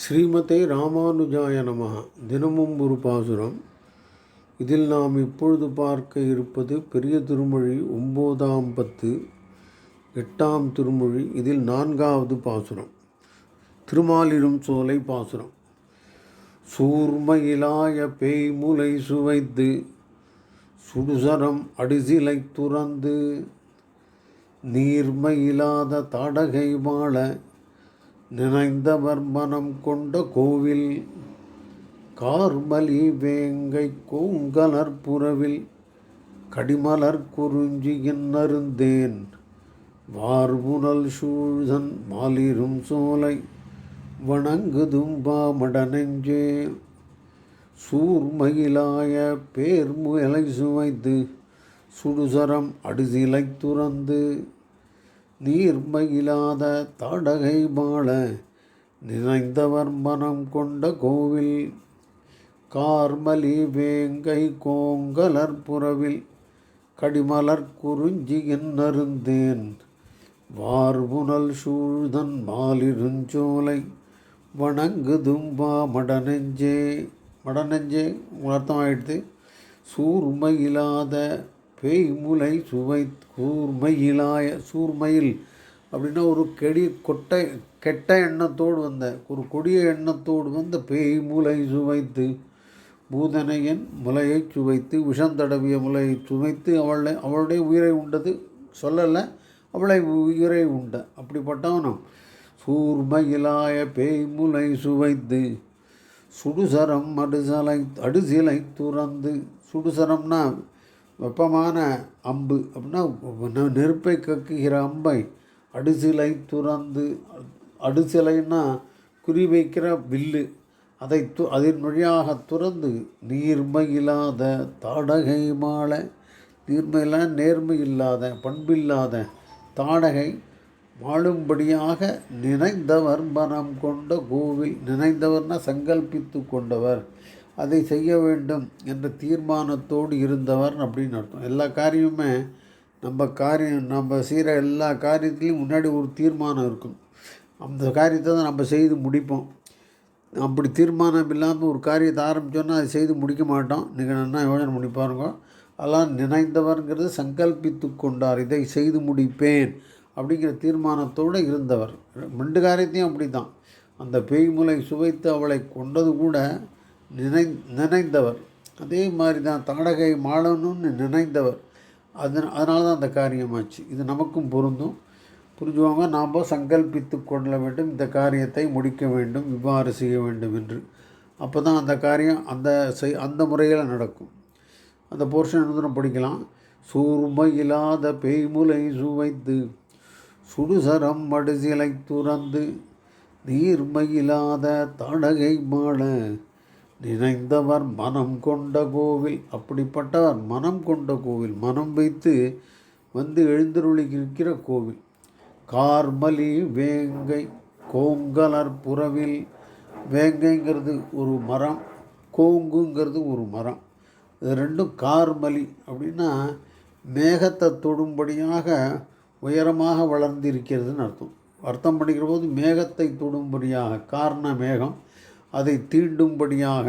ஸ்ரீமதே ராமானுஜாய நமகா தினமும் ஒரு பாசுரம். இதில் நாம் இப்பொழுது பார்க்க இருப்பது பெரிய திருமொழி ஒம்போதாம் பத்து எட்டாம் திருமொழி இதில் நான்காவது பாசுரம். திருமாலிரும் சோலை பாசுரம். சூர்மயிலாய பேய்முலை சுவைத்து சுடுசரம் அடிசிலை துறந்து நீர்மையிலாத தடகை வாழ நினைந்தவர் மனம் கொண்ட கோவில் கார்மலி வேங்கை கோங்கலர் புறவில் கடிமலர் குறிஞ்சியின் என்னருந்தேன் வார்புணல் சூழ்தன் மாலிரும் சோலை வணங்குதும் பாமடனெஞ்சே சூர்மயிலாய பேர்முயலை சுவைத்து சுடுசரம் அடிசிலை துறந்து நீர்மயிலாத தாடகை மாள நினைந்தவர் மனம் கொண்ட கோவில். கார்மலி வேங்கை கோங்கலர் புறவில் கடிமலர் குறிஞ்சி என்னருந்தேன் வார்புணல் சூழ்தன் மாலிருஞ்சோலை வணங்குதும்பா மடநெஞ்சே மடநெஞ்சே உணர்த்தமாயிடுது சூர்மையில்லாத பேய்முலை சுவை கூர்மையிலாய சூர்மையில் அப்படின்னா ஒரு கெடி கொட்டை கெட்ட எண்ணத்தோடு வந்த ஒரு கொடிய எண்ணத்தோடு வந்த பேய் பேய்முலை சுவைத்து பூதனையன் முலையை சுவைத்து விஷம் தடவிய முலையை சுவைத்து அவளை அவளுடைய உயிரை உண்டது சொல்லலை அவளை உயிரை உண்ட அப்படிப்பட்டவனும் சூர்மையிலாய பேய் முலை சுவைத்து சுடுசரம் அடுசலை அடுசிலை துறந்து சுடுசரம்னா வெப்பமான அம்பு அப்படின்னா நெருப்பை கக்குகிற அம்பை அடுசிலை துறந்து அடுசிலைன்னா குறி வில்லு. அதை து அதன் வழியாக துறந்து நீர்மையில்லாத தாடகை மாலை நீர்மையில நேர்மை இல்லாத பண்பில்லாத தாடகை வாழும்படியாக நினைந்தவர் மனம் கொண்ட கோவில் நினைந்தவர்னா சங்கல்பித்து கொண்டவர். அதை செய்ய வேண்டும் என்ற தீர்மானத்தோடு இருந்தவர் அப்படின்னு அர்த்தம். எல்லா காரியமுமே நம்ம காரியம் நம்ம செய்கிற எல்லா காரியத்துலேயும் முன்னாடி ஒரு தீர்மானம் இருக்கும். அந்த காரியத்தை தான் நம்ம செய்து முடிப்போம். அப்படி தீர்மானம் இல்லாமல் ஒரு காரியத்தை ஆரம்பித்தோன்னா அதை செய்து முடிக்க மாட்டோம். நீங்கள் என்ன யோசனை பண்ணி பாருங்க? அதெல்லாம் நினைந்தவர்ங்கிறது சங்கல்பித்து கொண்டார். இதை செய்து முடிப்பேன் அப்படிங்கிற தீர்மானத்தோடு இருந்தவர். ரெண்டு காரியத்தையும் அப்படி தான் அந்த பேய்முலை சுவைத்து அவளை கொண்டது கூட நினை நினைந்தவர். அதே மாதிரி தான் தாடகை மாளணும்னு நினைந்தவர். அது அதனால தான் அந்த காரியமாச்சு இது நமக்கும் பொருந்தும். புரிஞ்சுவாங்க நாம் சங்கல்பித்து கொள்ள வேண்டும். இந்த காரியத்தை முடிக்க வேண்டும். இவ்வாறு செய்ய வேண்டும் என்று. அப்போ தான் அந்த காரியம் அந்த செய் அந்த முறையில் நடக்கும். அந்த போர்ஷன் வந்து நம்ம படிக்கலாம். சூர்மையில்லாத பேய்முலை சுவைத்து சுடுசரம் மடுசிலை துறந்து நீர்மையில்லாத தடகை மாட நினைந்தவர் மனம் கொண்ட கோவில். அப்படிப்பட்டவர் மனம் கொண்ட கோவில். மனம் வைத்து வந்து எழுந்தருளியிருக்கிற கோவில். கார்மலி வேங்கை கோங்கலர் புறவில். வேங்கைங்கிறது ஒரு மரம் கோங்குங்கிறது ஒரு மரம். இது ரெண்டும் கார்மலி அப்படின்னா மேகத்தை தொடும்படியாக உயரமாக வளர்ந்திருக்கிறதுன்னு அர்த்தம். அர்த்தம் பண்ணிக்கிற போது மேகத்தை தொடும்படியாக காரண மேகம். அதை தீண்டும்படியாக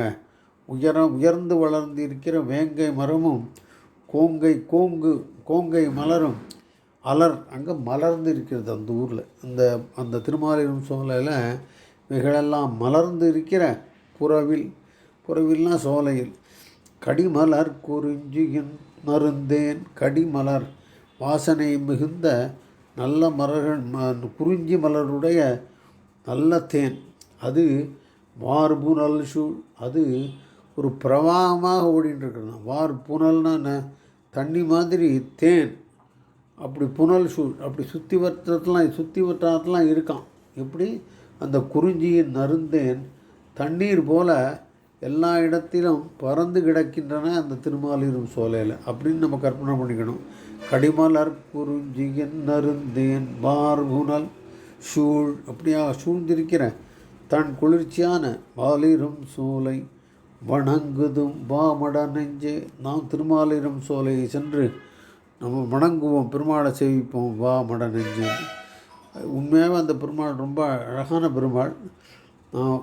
உயர உயர்ந்து வளர்ந்து இருக்கிற வேங்கை மரமும் கோங்கை கோங்கு கோங்கை மலரும் அலர் அங்கே மலர்ந்து இருக்கிறது அந்த ஊரில். இந்த அந்த திருமாலிரும் சோலையில் இவைகளெல்லாம் மலர்ந்து இருக்கிற புறவில் புறவில்னா சோலையில். கடிமலர் குறிஞ்சியின் மருந்தேன் கடிமலர் வாசனை மிகுந்த நல்ல மலர்கள் குறிஞ்சி மலருடைய நல்ல தேன். அது வார்புனல் சூழ் அது ஒரு பிரவாகமாக ஓடின்னு வார் புனல்னா என்ன? தண்ணி மாதிரி தேன். அப்படி புனல் சூழ் அப்படி சுற்றி வட்டத்துலாம் சுற்றி வட்டாரத்துலாம் இருக்கான் எப்படி? அந்த குறிஞ்சியின் நருந்தேன் தண்ணீர் போல எல்லா இடத்திலும் பறந்து கிடக்கின்றன அந்த திருமாலிரும் சோலையில். அப்படின்னு நம்ம கற்பனை பண்ணிக்கணும். கடிமலர் குறிஞ்சியின் நருந்தேன் பார்புனல் சூழ் அப்படியா? சூழ்ந்திருக்கிறேன் தன் குளிர்ச்சியான மாலிரும் சோலை வணங்குதும் வாமட நெஞ்சே. நாம் திருமாலிரும் சோலையை சென்று நம்ம வணங்குவோம் பெருமாளை சேவிப்போம் வா மட நெஞ்சே. உண்மையாகவே அந்த பெருமாள் ரொம்ப அழகான பெருமாள். நான்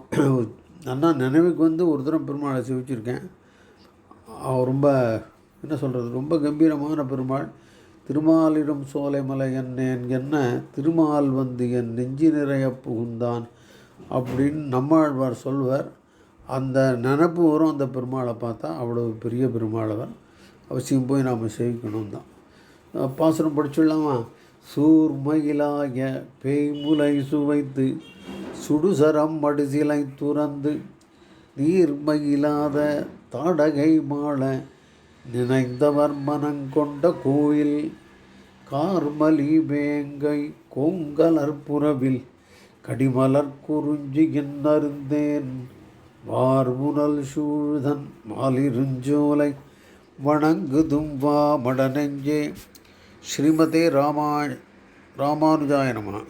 அண்ணா நினைவுக்கு வந்து ஒரு தரம் பெருமாளை சேவிச்சிருக்கேன். அவர் ரொம்ப என்ன சொல்கிறது ரொம்ப கம்பீரமான பெருமாள். திருமாலிடம் சோலைமலை என்ன என்ன திருமால் வந்து என் நெஞ்சு நிறைய புகுந்தான். அப்படின்னு நம்மாழ்வார் சொல்வார் அந்த நினப்பு வரும் அந்த பெருமாளை பார்த்தா அவ்வளோ பெரிய பெருமாளவர் அவசியம் போய் நாம் சேவிக்கணும் தான். அஹ் பாசுரம் படிச்சுடலாமா? சூர்மயிலாய பேய்முலை சுவைத்து சுடுசரம் மடுசிலை துறந்து நீர்மயிலாத தாடகை மாள நினைந்தவர் மனங்கொண்ட கோயில் கார்மலி வேங்கை கோங்கலற்புறவில் கடிமலர் குறிஞ்சி என்னருந்தேன். வார்முனல் சூழ்தன் மாலிருஞ்சோலை வணங்குதும் வா மடநெஞ்சே. ஸ்ரீமதே ராமா ராமானுஜாய நமः.